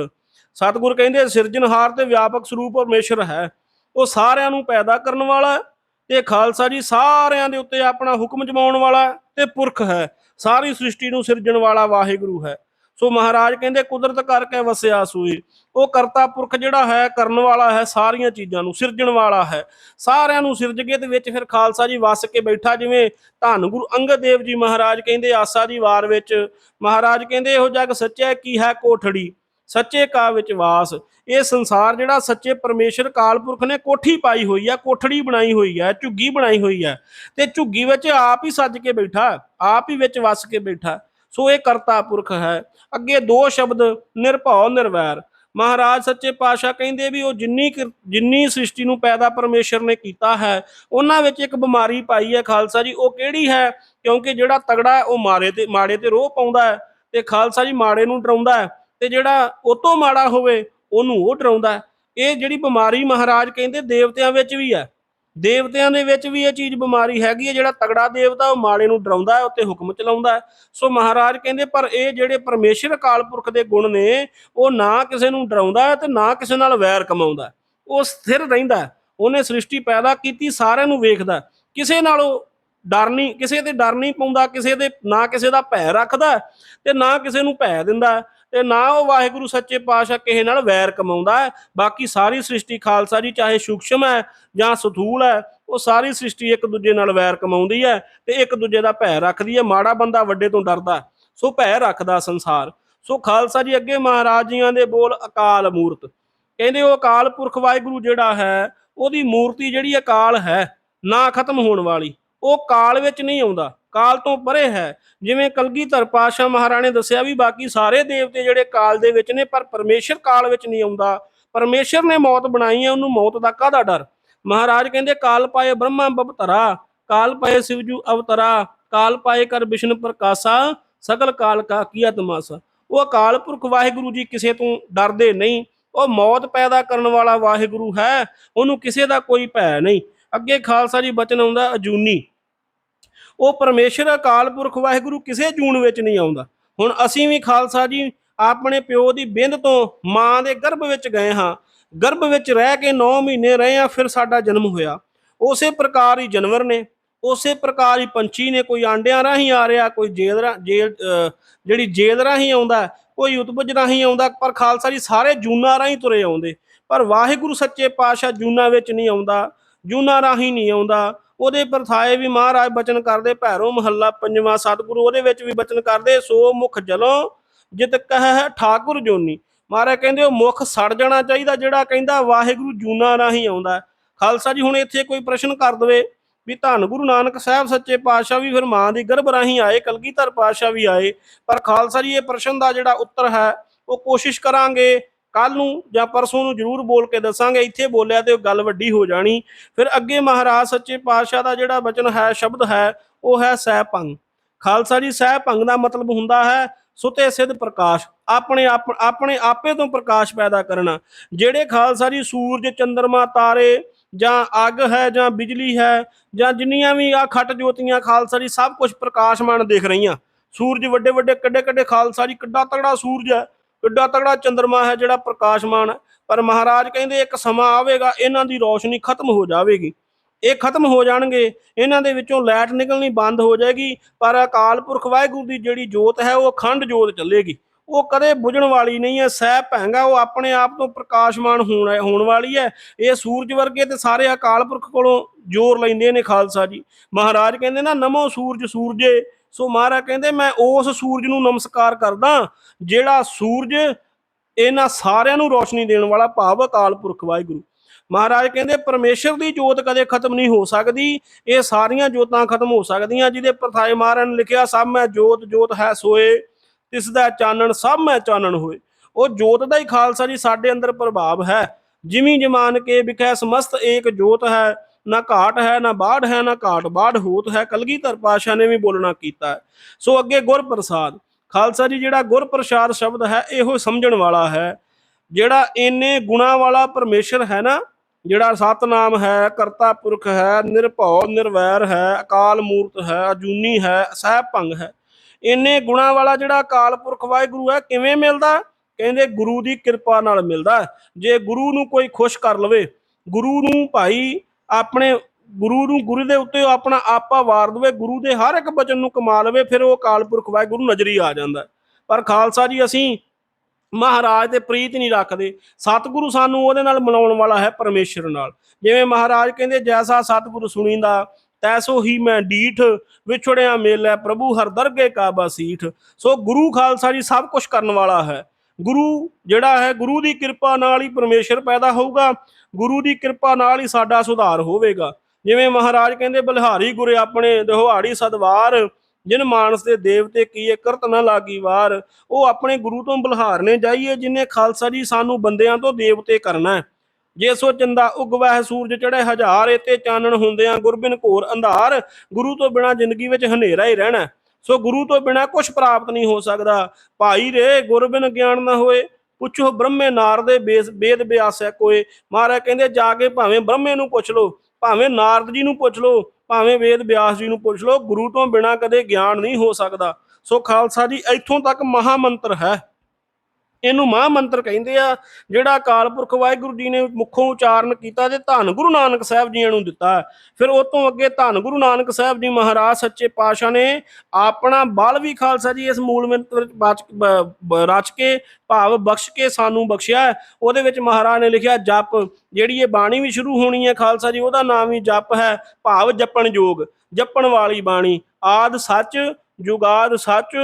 ਸਤਿਗੁਰ ਕਹਿੰਦੇ ਸਿਰਜਣਹਾਰ ਤੇ ਵਿਆਪਕ ਸਰੂਪ ਪਰਮੇਸ਼ਰ ਹੈ। ਉਹ ਸਾਰਿਆਂ ਨੂੰ ਪੈਦਾ ਕਰਨ ਵਾਲਾ ਤੇ ਖਾਲਸਾ ਜੀ ਸਾਰਿਆਂ ਦੇ ਉੱਤੇ ਆਪਣਾ ਹੁਕਮ ਜਮਾਉਣ ਵਾਲਾ ਤੇ ਪੁਰਖ ਹੈ। ਸਾਰੀ ਸ੍ਰਿਸ਼ਟੀ ਨੂੰ ਸਿਰਜਣ ਵਾਲਾ ਵਾਹਿਗੁਰੂ ਹੈ। ਸੋ ਮਹਾਰਾਜ ਕਹਿੰਦੇ ਕੁਦਰਤ ਕਰਕੇ ਵਸਿਆ ਸੂਈ। ਉਹ ਕਰਤਾ ਪੁਰਖ ਜਿਹੜਾ ਹੈ, ਕਰਨ ਵਾਲਾ ਹੈ, ਸਾਰੀਆਂ ਚੀਜ਼ਾਂ ਨੂੰ ਸਿਰਜਣ ਵਾਲਾ ਹੈ। ਸਾਰਿਆਂ ਨੂੰ ਸਿਰਜ ਕੇ ਤੇ ਵਿੱਚ ਫਿਰ ਖਾਲਸਾ ਜੀ ਵਸ ਕੇ ਬੈਠਾ, ਜਿਵੇਂ ਧੰਨ ਗੁਰੂ ਅੰਗਦ ਦੇਵ ਜੀ ਮਹਾਰਾਜ ਕਹਿੰਦੇ ਆਸਾ ਦੀ ਵਾਰ ਵਿੱਚ। ਮਹਾਰਾਜ ਕਹਿੰਦੇ ਇਹੋ ਜਗ ਸੱਚਿਆ ਕੀ ਹੈ ਕੋਠੜੀ? ਸੱਚੇ ਕਾ ਵਿੱਚ ਵਾਸ। ਇਹ ਸੰਸਾਰ ਜਿਹੜਾ ਸੱਚੇ ਪਰਮੇਸ਼ਰ ਕਾਲਪੁਰਖ ਨੇ ਕੋਠੀ ਪਾਈ ਹੋਈ ਹੈ ਕੋਠੜੀ ਬਣਾਈ ਹੋਈ ਹੈ ਝੁੱਗੀ ਬਣਾਈ ਹੋਈ ਹੈ ਤੇ ਝੁੱਗੀ ਵਿੱਚ ਆਪ ਹੀ ਸੱਜ ਕੇ ਬੈਠਾ, ਆਪ ਹੀ ਵਿੱਚ ਵਸ ਕੇ ਬੈਠਾ। ਸੋ ਇਹ ਕਰਤਾ ਪੁਰਖ ਹੈ। ਅੱਗੇ ਦੋ ਸ਼ਬਦ, ਨਿਰਭਉ, ਨਿਰਵੈਰ। ਮਹਾਰਾਜ ਸੱਚੇ ਪਾਤਸ਼ਾਹ ਕਹਿੰਦੇ ਵੀ ਉਹ ਜਿੰਨੀ ਕੁ- ਜਿੰਨੀ ਸ੍ਰਿਸ਼ਟੀ ਨੂੰ ਪੈਦਾ ਪਰਮੇਸ਼ਰ ਨੇ ਕੀਤਾ ਹੈ, ਉਹਨਾਂ ਵਿੱਚ ਇੱਕ ਬਿਮਾਰੀ ਪਾਈ ਹੈ ਖਾਲਸਾ ਜੀ। ਉਹ ਕਿਹੜੀ ਹੈ? ਕਿਉਂਕਿ ਜਿਹੜਾ ਤਗੜਾ ਉਹ ਮਾਰੇ ਤੇ, ਮਾੜੇ ਤੇ ਰੋਹ ਪਾਉਂਦਾ ਹੈ ਤੇ ਖਾਲਸਾ ਜੀ ਮਾੜੇ ਨੂੰ ਡਰਾਉਂਦਾ ਹੈ ਤੇ ਜਿਹੜਾ ਉਹ ਤੋਂ ਮਾੜਾ ਹੋਵੇ, ਉਹਨੂੰ ਉਹ ਡਰਾਉਂਦਾ ਹੈ। ਇਹ ਜਿਹੜੀ ਬਿਮਾਰੀ ਮਹਾਰਾਜ ਕਹਿੰਦੇ ਦੇਵਤਿਆਂ ਵਿੱਚ ਵੀ ਹੈ। ਦੇਵਤਿਆਂ ਦੇ ਵਿੱਚ ਵੀ ਇਹ ਚੀਜ਼ ਬਿਮਾਰੀ ਹੈਗੀ ਹੈ, ਜਿਹੜਾ ਤਗੜਾ ਦੇਵਤਾ ਉਹ ਮਾੜੇ ਨੂੰ ਡਰਾਉਂਦਾ ਹੈ, ਉੱਤੇ ਹੁਕਮ ਚਲਾਉਂਦਾ ਹੈ। ਸੋ ਮਹਾਰਾਜ ਕਹਿੰਦੇ, ਪਰ ਇਹ ਜਿਹੜੇ ਪਰਮੇਸ਼ਰ ਅਕਾਲ ਪੁਰਖ ਦੇ ਗੁਣ ਨੇ, ਉਹ ਨਾ ਕਿਸੇ ਨੂੰ ਡਰਾਉਂਦਾ ਹੈ ਤੇ ਨਾ ਕਿਸੇ ਨਾਲ ਵੈਰ ਕਮਾਉਂਦਾ ਉਹ ਸਥਿਰ ਰਹਿੰਦਾ ਉਹਨੇ ਸ੍ਰਿਸ਼ਟੀ ਪੈਦਾ ਕੀਤੀ, ਸਾਰਿਆਂ ਨੂੰ ਵੇਖਦਾ ਹੈ। ਕਿਸੇ ਨਾਲੋਂ ਡਰ ਨਹੀਂ, ਕਿਸੇ ਤੇ ਡਰ ਨਹੀਂ ਪਾਉਂਦਾ, ਕਿਸੇ ਦੇ ਨਾ ਕਿਸੇ ਦਾ ਭੈ ਰੱਖਦਾ ਹੈ ਤੇ ਨਾ ਕਿਸੇ ਨੂੰ ਭੈ ਦਿੰਦਾ ਤੇ ਨਾ ਉਹ ਵਾਹਿਗੁਰੂ ਸੱਚੇ ਪਾਤਸ਼ਾਹ ਕਿਸੇ ਨਾਲ ਵੈਰ ਕਮਾਉਂਦਾ ਹੈ। ਬਾਕੀ ਸਾਰੀ ਸ੍ਰਿਸ਼ਟੀ ਖਾਲਸਾ ਜੀ, ਚਾਹੇ ਸੂਖਸ਼ਮ ਹੈ ਜਾਂ ਸਥੂਲ ਹੈ, ਉਹ ਸਾਰੀ ਸ੍ਰਿਸ਼ਟੀ ਇੱਕ ਦੂਜੇ ਨਾਲ ਵੈਰ ਕਮਾਉਂਦੀ ਹੈ ਤੇ ਇੱਕ ਦੂਜੇ ਦਾ ਭੈ ਰੱਖਦੀ ਹੈ। ਮਾੜਾ ਬੰਦਾ ਵੱਡੇ ਤੋਂ ਡਰਦਾ ਸੋ ਭੈ ਰੱਖਦਾ ਸੰਸਾਰ। ਸੋ ਖਾਲਸਾ ਜੀ, ਅੱਗੇ ਮਹਾਰਾਜ ਜੀਆਂ ਦੇ ਬੋਲ ਅਕਾਲ ਮੂਰਤ। ਕਹਿੰਦੇ ਉਹ ਅਕਾਲ ਪੁਰਖ ਵਾਹਿਗੁਰੂ ਜਿਹੜਾ ਹੈ, ਉਹਦੀ ਮੂਰਤੀ ਜਿਹੜੀ ਅਕਾਲ ਹੈ, ਨਾ ਖਤਮ ਹੋਣ ਵਾਲੀ। ਉਹ ਕਾਲ ਵਿੱਚ ਨਹੀਂ ਆਉਂਦਾ। ਕਾਲ ਤੋਂ ਪਰੇ ਹੈ। ਜਿਵੇਂ ਕਲਗੀਧਰ ਪਾਤਸ਼ਾਹ ਮਹਾਰਾਣੇ ਦੱਸਿਆ ਵੀ ਬਾਕੀ ਸਾਰੇ ਦੇਵਤੇ ਜਿਹੜੇ ਕਾਲ ਦੇ ਵਿੱਚ ਨੇ, ਪਰ ਪਰਮੇਸ਼ਰ ਕਾਲ ਵਿੱਚ ਨਹੀਂ ਆਉਂਦਾ। ਪਰਮੇਸ਼ਰ ਨੇ ਮੌਤ ਬਣਾਈ ਹੈ, ਉਹਨੂੰ ਮੌਤ ਦਾ ਕਾਹਦਾ ਡਰ? ਮਹਾਰਾਜ ਕਹਿੰਦੇ, ਕਾਲ ਪਾਏ ਬ੍ਰਹਮਾ ਬਵਤਰਾ ਕਾਲ ਪਾਏ ਸਿਵਜੂ ਅਵਤਰਾ, ਕਾਲ ਪਾਏ ਕਰ ਵਿਸ਼ਨ ਪ੍ਰਕਾਸ਼ਾ, ਸਗਲ ਕਾਲ ਕਾ ਕੀਆ ਤਮਾਸਾ ਉਹ ਅਕਾਲ ਪੁਰਖ ਵਾਹਿਗੁਰੂ ਜੀ ਕਿਸੇ ਤੋਂ ਡਰਦੇ ਨਹੀਂ। ਉਹ ਮੌਤ ਪੈਦਾ ਕਰਨ ਵਾਲਾ ਵਾਹਿਗੁਰੂ ਹੈ, ਉਹਨੂੰ ਕਿਸੇ ਦਾ ਕੋਈ ਭੈ ਨਹੀਂ। ਅੱਗੇ ਖਾਲਸਾ ਜੀ ਬਚਨ ਆਉਂਦਾ, ਅਜੂਨੀ। ਉਹ ਪਰਮੇਸ਼ਰ ਅਕਾਲ ਪੁਰਖ ਵਾਹਿਗੁਰੂ ਕਿਸੇ ਜੂਨ ਵਿੱਚ ਨਹੀਂ ਆਉਂਦਾ। ਹੁਣ ਅਸੀਂ ਵੀ ਖਾਲਸਾ ਜੀ ਆਪਣੇ ਪਿਓ ਦੀ ਬਿੰਦ ਤੋਂ ਮਾਂ ਦੇ ਗਰਭ ਵਿੱਚ ਗਏ ਹਾਂ। ਗਰਭ ਵਿੱਚ ਰਹਿ ਕੇ 9 ਮਹੀਨੇ ਰਹੇ ਆ ਫਿਰ ਸਾਡਾ ਜਨਮ ਹੋਇਆ। ਉਸੇ ਪ੍ਰਕਾਰ ਹੀ ਜਾਨਵਰ ਨੇ, ਉਸੇ ਪ੍ਰਕਾਰ ਹੀ ਪੰਛੀ ਨੇ, ਕੋਈ ਆਂਡਿਆਂ ਰਾਹੀਂ ਆ ਰਿਹਾ, ਕੋਈ ਜੇਲ ਰਾ- ਜੇਲ ਜਿਹੜੀ ਜੇਲ ਰਾਹੀਂ ਆਉਂਦਾ, ਕੋਈ ਉਤਪਜ ਰਾਹੀਂ ਆਉਂਦਾ, ਪਰ ਖਾਲਸਾ ਜੀ ਸਾਰੇ ਜੂਨਾ ਰਾਹੀਂ ਤੁਰੇ ਆਉਂਦੇ। ਪਰ ਵਾਹਿਗੁਰੂ ਸੱਚੇ ਪਾਤਸ਼ਾਹ ਜੂਨਾ ਵਿੱਚ ਨਹੀਂ ਆਉਂਦਾ, ਜੂਨਾ ਰਾਹੀਂ ਨਹੀਂ ਆਉਂਦਾ। ਉਹਦੇ ਪਰਥਾਏ ਵੀ ਮਹਾਰਾਜ ਬਚਨ ਕਰਦੇ, ਭੈਰੋ ਮਹੱਲਾ ਪੰਜਵਾਂ ਸਤਿਗੁਰੂ, ਉਹਦੇ ਵਿੱਚ ਵੀ ਬਚਨ ਕਰਦੇ, ਸੋ ਮੁਖ ਜਲੋਂ ਜਿਤ ਕਹਿ ਠਾਕੁਰ ਜੋਨੀ। ਮਹਾਰਾਜ ਕਹਿੰਦੇ ਉਹ ਮੁਖ ਸੜ ਜਾਣਾ ਚਾਹੀਦਾ, ਜਿਹੜਾ ਕਹਿੰਦਾ ਵਾਹਿਗੁਰੂ ਜੂਨਾ ਰਾਹੀਂ ਆਉਂਦਾ ਖਾਲਸਾ ਜੀ, ਹੁਣ ਇੱਥੇ ਕੋਈ ਪ੍ਰਸ਼ਨ ਕਰ ਦਵੇ ਵੀ ਧੰਨ ਗੁਰੂ ਨਾਨਕ ਸਾਹਿਬ ਸੱਚੇ ਪਾਤਸ਼ਾਹ ਵੀ ਫਿਰ ਮਾਂ ਦੀ ਗਰਭ ਰਾਹੀਂ ਆਏ, ਕਲਗੀਧਰ ਪਾਤਸ਼ਾਹ ਵੀ ਆਏ, ਪਰ ਖਾਲਸਾ ਜੀ, ਇਹ ਪ੍ਰਸ਼ਨ ਦਾ ਜਿਹੜਾ ਉੱਤਰ ਹੈ, ਉਹ ਕੋਸ਼ਿਸ਼ ਕਰਾਂਗੇ ਕੱਲ ਨੂੰ ਜਾਂ ਪਰਸੋਂ ਨੂੰ ਜ਼ਰੂਰ ਬੋਲ ਕੇ ਦੱਸਾਂਗੇ, ਇੱਥੇ ਬੋਲਿਆ ਤੇ ਉਹ ਗੱਲ ਵੱਡੀ ਹੋ ਜਾਣੀ। ਫਿਰ ਅੱਗੇ ਮਹਾਰਾਜ ਸੱਚੇ ਪਾਤਸ਼ਾਹ ਦਾ ਜਿਹੜਾ ਬਚਨ ਹੈ, ਸ਼ਬਦ ਹੈ, ਉਹ ਹੈ ਸਹਿ ਭੰਗ। ਖਾਲਸਾ ਜੀ, ਸਹਿ ਭੰਗ ਦਾ ਮਤਲਬ ਹੁੰਦਾ ਹੈ ਸੁਤੇ ਸਿੱਧ ਪ੍ਰਕਾਸ਼, ਆਪਣੇ ਆਪ, ਆਪਣੇ ਆਪੇ ਤੋਂ ਪ੍ਰਕਾਸ਼ ਪੈਦਾ ਕਰਨਾ। ਜਿਹੜੇ ਖਾਲਸਾ ਜੀ, ਸੂਰਜ ਚੰ드ਰਮਾ ਤਾਰੇ ਜਾਂ ਅੱਗ ਹੈ ਜਾਂ ਬਿਜਲੀ ਹੈ ਜਾਂ ਜਿੰਨੀਆਂ ਵੀ ਆ ਖੱਟ ਜੋਤੀਆਂ ਖਾਲਸਾ ਜੀ, ਸਭ ਕੁਝ ਪ੍ਰਕਾਸ਼ਮਾਨ ਦਿਖ ਰਹੀਆਂ। ਸੂਰਜ ਵੱਡੇ ਵੱਡੇ, ਕੱਡੇ ਕੱਡੇ ਖਾਲਸਾ ਜੀ, ਕਿੱਡਾ ਤਗੜਾ ਸੂਰਜ ਹੈ। ਕਿੱਡਾ ਤਗੜਾ ਚੰ드ਰਮਾ ਹੈ ਜਿਹੜਾ ਪ੍ਰਕਾਸ਼ਮਾਨ ਹੈ। ਪਰ ਮਹਾਰਾਜ ਕਹਿੰਦੇ ਇੱਕ ਸਮਾਂ ਆਵੇਗਾ, ਇਹਨਾਂ ਦੀ ਰੋਸ਼ਨੀ ਖਤਮ ਹੋ ਜਾਵੇਗੀ। ਇਹ ਖਤਮ ਹੋ ਜਾਣਗੇ, ਇਹਨਾਂ ਦੇ ਵਿੱਚੋਂ ਲਾਈਟ ਨਿਕਲਣੀ ਬੰਦ ਹੋ ਜਾਏਗੀ। ਪਰ ਅਕਾਲ ਪੁਰਖ ਵਾਹਿਗੁਰੂ ਦੀ ਜਿਹੜੀ ਜੋਤ ਹੈ, ਉਹ ਅਖੰਡ ਜੋਤ ਚੱਲੇਗੀ। ਉਹ ਕਦੇ ਬੁਝਣ ਵਾਲੀ ਨਹੀਂ ਹੈ, ਸਹਿ ਭੈਂਗਾ ਉਹ ਆਪਣੇ ਆਪ ਤੋਂ ਪ੍ਰਕਾਸ਼ਮਾਨ ਹੋਣ ਹੋਣ ਵਾਲੀ ਹੈ। ਇਹ ਸੂਰਜ ਵਰਗੇ ਤੇ ਸਾਰੇ ਅਕਾਲ ਪੁਰਖ ਕੋਲੋਂ ਜ਼ੋਰ ਲੈਂਦੇ ਨੇ ਖਾਲਸਾ ਜੀ। ਮਹਾਰਾਜ ਕਹਿੰਦੇ ਨਾ, ਨਮੋ ਸੂਰਜ ਸੂਰਜੇ ਸੋ ਮਹਾਰਾਜ ਕਹਿੰਦੇ, ਮੈਂ ਉਸ ਸੂਰਜ ਨੂੰ ਨਮਸਕਾਰ ਕਰਦਾ ਜਿਹੜਾ ਸੂਰਜ ਇਹਨਾਂ ਸਾਰਿਆਂ ਨੂੰ ਰੋਸ਼ਨੀ ਦੇਣ ਵਾਲਾ ਭਾਵ ਅਕਾਲ ਪੁਰਖ ਵਾਹਿਗੁਰੂ। ਮਹਾਰਾਜ ਕਹਿੰਦੇ, ਪਰਮੇਸ਼ਰ ਦੀ ਜੋਤ ਕਦੇ ਖਤਮ ਨਹੀਂ ਹੋ ਸਕਦੀ, ਇਹ ਸਾਰੀਆਂ ਜੋਤਾਂ ਖਤਮ ਹੋ ਸਕਦੀਆਂ, ਜਿਹਦੇ ਪ੍ਰਥਾਏ ਮਹਾਰਾਜ ਨੇ ਲਿਖਿਆ, ਸਭ ਮੈਂ ਜੋਤ ਜੋਤ ਹੈ ਸੋਏ, ਤਿਸ ਦਾ ਚਾਨਣ, ਸਭ ਮੈਂ ਚਾਨਣ ਹੋਏ। ਉਹ ਜੋਤ ਦਾ ਹੀ ਖਾਲਸਾ ਜੀ, ਸਾਡੇ ਅੰਦਰ ਪ੍ਰਭਾਵ ਹੈ। ਜਿਮੀ ਜਮਾਨ ਕੇ ਵਿਖੈ ਸਮਸਤ ਏਕ ਜੋਤ ਹੈ ਨਾ ਘਾਟ ਹੈ, ਨਾ ਬਾੜ ਹੈ, ਨਾ ਘਾਟ ਬਾੜ ਹੋਤ ਹੈ। ਕਲਗੀਧਰ ਪਾਸ਼ਾ ਨੇ ਵੀ ਬੋਲਣਾ ਕੀਤਾ ਹੈ। ਸੋ ਅੱਗੇ ਗੁਰ ਪ੍ਰਸਾਦ ਖਾਲਸਾ ਜੀ ਜਿਹੜਾ ਗੁਰ ਪ੍ਰਸਾਦ ਸ਼ਬਦ ਹੈ, ਇਹੋ ਸਮਝਣ ਵਾਲਾ ਹੈ। ਜਿਹੜਾ ਇੰਨੇ ਗੁਣਾ ਵਾਲਾ ਪਰਮੇਸ਼ਰ ਹੈ ਨਾ, ਜਿਹੜਾ ਸਤਨਾਮ ਹੈ, ਕਰਤਾ ਪੁਰਖ ਹੈ, ਨਿਰਭਉ, ਨਿਰਵੈਰ ਹੈ, ਅਕਾਲ ਮੂਰਤ ਹੈ, ਅਜੂਨੀ ਹੈ ਸਹਿਬ ਭੰਗ ਹੈ। ਇੰਨੇ ਗੁਣਾ ਵਾਲਾ ਜਿਹੜਾ ਅਕਾਲ ਪੁਰਖ ਵਾਹਿਗੁਰੂ ਹੈ, ਕਿਵੇਂ ਮਿਲਦਾ? ਕਹਿੰਦੇ ਗੁਰੂ ਦੀ ਕਿਰਪਾ ਨਾਲ ਮਿਲਦਾ ਜੇ ਗੁਰੂ ਨੂੰ ਕੋਈ ਖੁਸ਼ ਕਰ ਲਵੇ, ਗੁਰੂ ਨੂੰ ਭਾਈ ਆਪਣੇ ਗੁਰੂ ਨੂੰ ਗੁਰੂ ਦੇ ਉੱਤੇ ਆਪਣਾ ਆਪਾ ਵਾਰ ਦੇਵੇ, ਗੁਰੂ ਦੇ ਹਰ ਇੱਕ ਬਚਨ ਨੂੰ ਕਮਾ ਲਵੇ, ਫਿਰ ਉਹ ਅਕਾਲ ਪੁਰਖ ਵਾਹਿਗੁਰੂ ਨਜ਼ਰੀ ਆ ਜਾਂਦਾ ਪਰ ਖਾਲਸਾ ਜੀ, ਅਸੀਂ ਮਹਾਰਾਜ ਤੇ ਪ੍ਰੀਤ ਨਹੀਂ ਰੱਖਦੇ। ਸਤਿਗੁਰੂ ਸਾਨੂੰ ਉਹਦੇ ਨਾਲ ਮਿਲਾਉਣ ਵਾਲਾ ਹੈ ਪਰਮੇਸ਼ਰ ਨਾਲ। ਜਿਵੇਂ ਮਹਾਰਾਜ ਕਹਿੰਦੇ, ਜੈਸਾ ਸਤਿਗੁਰੂ ਸੁਣੀਂਦਾ, ਤੈਸੋ ਹੀ ਮੈਂ ਡੀਠ, ਵਿਛੜਿਆ ਮੇਲੇ, ਪ੍ਰਭੂ ਹਰ ਦਰਗੇ ਕਾਬਾ ਸੀਠ। ਸੋ ਗੁਰੂ ਖਾਲਸਾ ਜੀ ਸਭ ਕੁਝ ਕਰਨ ਵਾਲਾ ਹੈ। ਗੁਰੂ ਜਿਹੜਾ ਹੈ, ਗੁਰੂ ਦੀ ਕਿਰਪਾ ਨਾਲ ਹੀ ਪਰਮੇਸ਼ਰ ਪੈਦਾ ਹੋਊਗਾ। ਗੁਰੂ ਦੀ ਕਿਰਪਾ ਨਾਲ ਹੀ ਸਾਡਾ ਸੁਧਾਰ ਹੋਵੇਗਾ। ਜਿਵੇਂ ਮਹਾਰਾਜ ਕਹਿੰਦੇ, ਬਲਿਹਾਰੀ ਗੁਰੇ ਆਪਣੇ, ਦਿਹਾੜੀ ਸਦਵਾਰ ਜਿਨ ਮਾਨਸ ਦੇ ਦੇਵਤੇ ਕੀਏ, ਕਰਤ ਨਾ ਲਾਗੀ ਵਾਰ। ਉਹ ਆਪਣੇ ਗੁਰੂ ਤੋਂ ਬੁਲਹਾਰਨੇ ਜਾਈਏ, ਜਿਨੇ ਖਾਲਸਾ ਜੀ ਸਾਨੂੰ ਬੰਦਿਆਂ ਤੋਂ ਦੇਵਤੇ ਕਰਨਾ ਜੇ ਸੋ ਚੰਦਾ ਉਗਵਹਿ ਸੂਰਜ ਚੜੇ ਹਜ਼ਾਰ ਇਤੇ ਚਾਨਣ ਹੁੰਦਿਆਂ ਗੁਰਬਿਨ ਘੋਰ ਅੰਧਾਰ। ਗੁਰੂ ਤੋਂ ਬਿਨਾ ਜ਼ਿੰਦਗੀ ਵਿੱਚ ਹਨੇਰਾ ਹੀ ਰਹਿਣਾ ਸੋ ਗੁਰੂ ਤੋਂ ਬਿਨਾ ਕੁਝ ਪ੍ਰਾਪਤ ਨਹੀਂ ਹੋ ਸਕਦਾ। ਭਾਈ ਰੇ, ਗੁਰਬਿਨ ਗਿਆਨ ਨਾ ਹੋਏ, ਪੁੱਛੋ ਬ੍ਰਹਮੇ ਨਾਰਦੇ ਬੇਸ ਵੇਦ ਬਿਆਸੈ ਕੋਏ। ਮਹਾਰਾਜ ਕਹਿੰਦੇ, ਜਾ ਕੇ ਭਾਵੇਂ ਬ੍ਰਹਮੇ ਨੂੰ ਪੁੱਛ ਲਓ, ਭਾਵੇਂ ਨਾਰਦ ਜੀ ਨੂੰ ਪੁੱਛ ਲਓ, ਭਾਵੇਂ ਵੇਦ ਬਿਆਸ ਜੀ ਨੂੰ ਪੁੱਛ ਲਓ, ਗੁਰੂ ਤੋਂ ਬਿਨਾ ਕਦੇ ਗਿਆਨ ਨਹੀਂ ਹੋ ਸਕਦਾ। ਸੋ ਖਾਲਸਾ ਜੀ, ਇੱਥੋਂ ਤੱਕ ਮਹਾ ਮੰਤਰ ਹੈ। ਇਹਨੂੰ ਮਹਾ ਮੰਤਰ ਕਹਿੰਦੇ ਆ, ਜਿਹੜਾ ਅਕਾਲ ਪੁਰਖ ਵਾਹਿਗੁਰੂ ਜੀ ਨੇ ਮੁੱਖੋਂ ਉਚਾਰਨ ਕੀਤਾ ਤੇ ਧੰਨ ਗੁਰੂ ਨਾਨਕ ਸਾਹਿਬ ਜੀ ਨੂੰ ਦਿੱਤਾ ਫਿਰ ਉਹ ਤੋਂ ਅੱਗੇ ਧੰਨ ਗੁਰੂ ਨਾਨਕ ਸਾਹਿਬ ਜੀ ਮਹਾਰਾਜ ਸੱਚੇ ਪਾਤਸ਼ਾਹ ਨੇ ਆਪਣਾ ਬਲ ਵੀ ਖਾਲਸਾ ਜੀ ਇਸ ਮੂਲ ਮੰਤਰ ਰਚ ਕੇ, ਭਾਵ ਬਖਸ਼ ਕੇ ਸਾਨੂੰ ਬਖਸ਼ਿਆ ਉਹਦੇ ਵਿੱਚ ਮਹਾਰਾਜ ਨੇ ਲਿਖਿਆ, ਜਪ ਜਿਹੜੀ ਇਹ ਬਾਣੀ ਵੀ ਸ਼ੁਰੂ ਹੋਣੀ ਹੈ ਖਾਲਸਾ ਜੀ, ਉਹਦਾ ਨਾਮ ਵੀ ਜਪ ਹੈ, ਭਾਵ ਜਪਣ ਯੋਗ, ਜਪਣ ਵਾਲੀ ਬਾਣੀ। ਆਦ ਸੱਚ ਜੁਗਾਦ ਸੱਚ,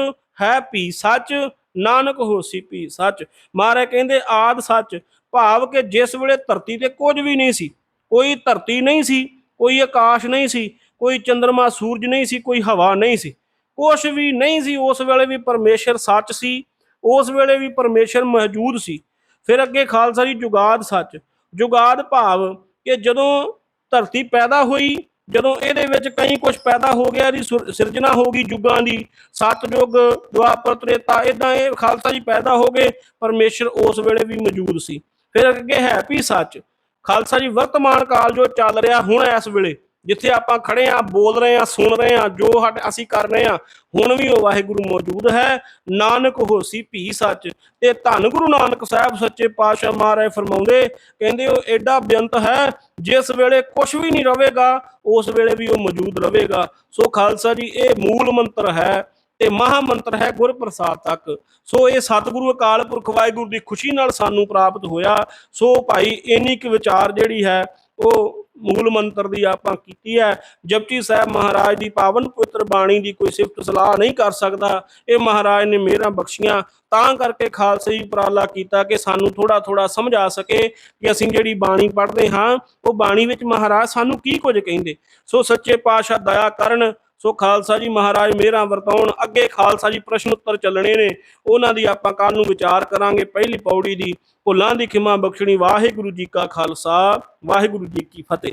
ਹੈ ਪੀ ਸੱਚ ਨਾਨਕ ਹੋਸੀ ਭੀ ਸੱਚ। ਮਹਾਰਾਜ ਕਹਿੰਦੇ, ਆਦ ਸੱਚ। ਭਾਵ ਕਿ ਜਿਸ ਵੇਲੇ ਧਰਤੀ ਤੇ ਕੁਝ ਵੀ ਨਹੀਂ ਸੀ, ਕੋਈ ਧਰਤੀ ਨਹੀਂ ਸੀ, ਕੋਈ ਆਕਾਸ਼ ਨਹੀਂ ਸੀ, ਕੋਈ ਚੰ드ਰਮਾ ਸੂਰਜ ਨਹੀਂ ਸੀ, ਕੋਈ ਹਵਾ ਨਹੀਂ ਸੀ। ਕੁਝ ਵੀ ਨਹੀਂ ਸੀ, ਉਸ ਵੇਲੇ ਵੀ ਪਰਮੇਸ਼ਰ ਸੱਚ ਸੀ, ਉਸ ਵੇਲੇ ਵੀ ਪਰਮੇਸ਼ਰ ਮੌਜੂਦ ਸੀ। ਫਿਰ ਅੱਗੇ ਖਾਲਸਾ ਜੀ, ਜੁਗਾਦ ਸੱਚ। ਜੁਗਾਦ ਭਾਵ ਕਿ ਜਦੋਂ ਧਰਤੀ ਪੈਦਾ ਹੋਈ ਜਦੋਂ ਇਹਦੇ ਵਿੱਚ ਕਈ ਕੁਝ ਪੈਦਾ ਹੋ ਗਿਆ ਦੀ ਸਿਰਜਣਾ ਹੋ ਗਈ ਯੁੱਗਾਂ ਦੀ ਸਤਜੁਗ ਦੁਆਪਰ ਤ੍ਰੇਤਾ ਇਦਾਂ ਇਹ ਖਾਲਸਾ ਜੀ ਪੈਦਾ ਹੋ ਗਏ, ਪਰਮੇਸ਼ਰ ਉਸ ਵੇਲੇ ਵੀ ਮੌਜੂਦ ਸੀ। ਫਿਰ ਅੱਗੇ ਹੈ ਵੀ ਸੱਚ। ਖਾਲਸਾ ਜੀ, ਵਰਤਮਾਨ ਕਾਲ ਜੋ ਚੱਲ ਰਿਹਾ ਹੁਣ ਇਸ ਵੇਲੇ ਜਿੱਥੇ ਆਪਾਂ ਖੜੇ ਆ, ਬੋਲ ਰਹੇ ਆ, ਸੁਣ ਰਹੇ ਆ, ਜੋ ਸਾਡੇ ਅਸੀਂ ਕਰ ਰਹੇ ਆ, ਹੁਣ ਵੀ ਉਹ ਵਾਹਿਗੁਰੂ ਮੌਜੂਦ ਹੈ। ਨਾਨਕ ਹੋਸੀ ਭੀ ਸੱਚ ਤੇ ਧੰਨ ਗੁਰੂ ਨਾਨਕ ਸਾਹਿਬ ਸੱਚੇ ਪਾਤਸ਼ਾਹ ਮਹਾਰਾਜ ਫਰਮਾਉਂਦੇ, ਕਹਿੰਦੇ ਉਹ ਐਡਾ ਬੇਅੰਤ ਹੈ, ਜਿਸ ਵੇਲੇ ਕੁਝ ਵੀ ਨਹੀਂ ਰਹੇਗਾ, ਉਸ ਵੇਲੇ ਵੀ ਉਹ ਮੌਜੂਦ ਰਹੇਗਾ। ਸੋ ਖਾਲਸਾ ਜੀ, ਇਹ ਮੂਲ ਮੰਤਰ ਹੈ ਤੇ ਮਹਾ ਮੰਤਰ ਹੈ ਗੁਰ ਪ੍ਰਸਾਦ ਤੱਕ। ਸੋ ਇਹ ਸਤਿਗੁਰੂ ਅਕਾਲ ਪੁਰਖ ਵਾਹਿਗੁਰੂ ਦੀ ਖੁਸ਼ੀ ਨਾਲ ਸਾਨੂੰ ਪ੍ਰਾਪਤ ਹੋਇਆ। ਸੋ ਭਾਈ, ਇੰਨੀ ਕੁ ਵਿਚਾਰ ਜਿਹੜੀ ਹੈ, ਉਹ ਮੂਲ ਮੰਤਰ ਦੀ ਆਪਾਂ ਕੀਤੀ ਹੈ। ਜਪਜੀ ਸਾਹਿਬ ਮਹਾਰਾਜ ਦੀ ਪਾਵਨ ਪੁੱਤਰ ਬਾਣੀ ਦੀ ਕੋਈ ਸਿਫਤ ਸਲਾਹ ਨਹੀਂ ਕਰ ਸਕਦਾ। ਇਹ ਮਹਾਰਾਜ ਨੇ ਮੇਰਾ ਬਖਸ਼ੀਆਂ। ਤਾਂ ਕਰਕੇ ਖਾਲਸੇ ਜੀ ਉਪਰਾਲਾ ਕੀਤਾ ਕਿ ਸਾਨੂੰ ਥੋੜਾ ਥੋੜਾ ਸਮਝ ਆ ਸਕੇ ਕਿ ਅਸੀਂ ਜਿਹੜੀ ਬਾਣੀ ਪੜ੍ਹਦੇ ਹਾਂ, ਉਹ ਬਾਣੀ ਵਿੱਚ ਮਹਾਰਾਜ ਸਾਨੂੰ ਕੀ ਕੁਝ ਕਹਿੰਦੇ। ਸੋ ਸੱਚੇ ਪਾਤਸ਼ਾਹ ਦਇਆ ਕਰਨ ਸੋ ਖਾਲਸਾ ਜੀ ਮਹਾਰਾਜ ਮੇਰਾ ਵਰਤਾਉਣ, ਅੱਗੇ ਖਾਲਸਾ ਜੀ ਪ੍ਰਸ਼ਨ ਉੱਤਰ ਚੱਲਣੇ ਨੇ। ਉਹਨਾਂ ਦੀ ਆਪਾਂ ਕੱਲ ਨੂੰ ਵਿਚਾਰ ਕਰਾਂਗੇ ਪਹਿਲੀ ਪੌੜੀ ਦੀ। ਭੁੱਲਾਂ ਦੀ ਖਿਮਾ ਬਖਸ਼ਣੀ। ਵਾਹਿਗੁਰੂ ਜੀ ਕਾ ਖਾਲਸਾ, ਵਾਹਿਗੁਰੂ ਜੀ ਕੀ ਫਤਿਹ।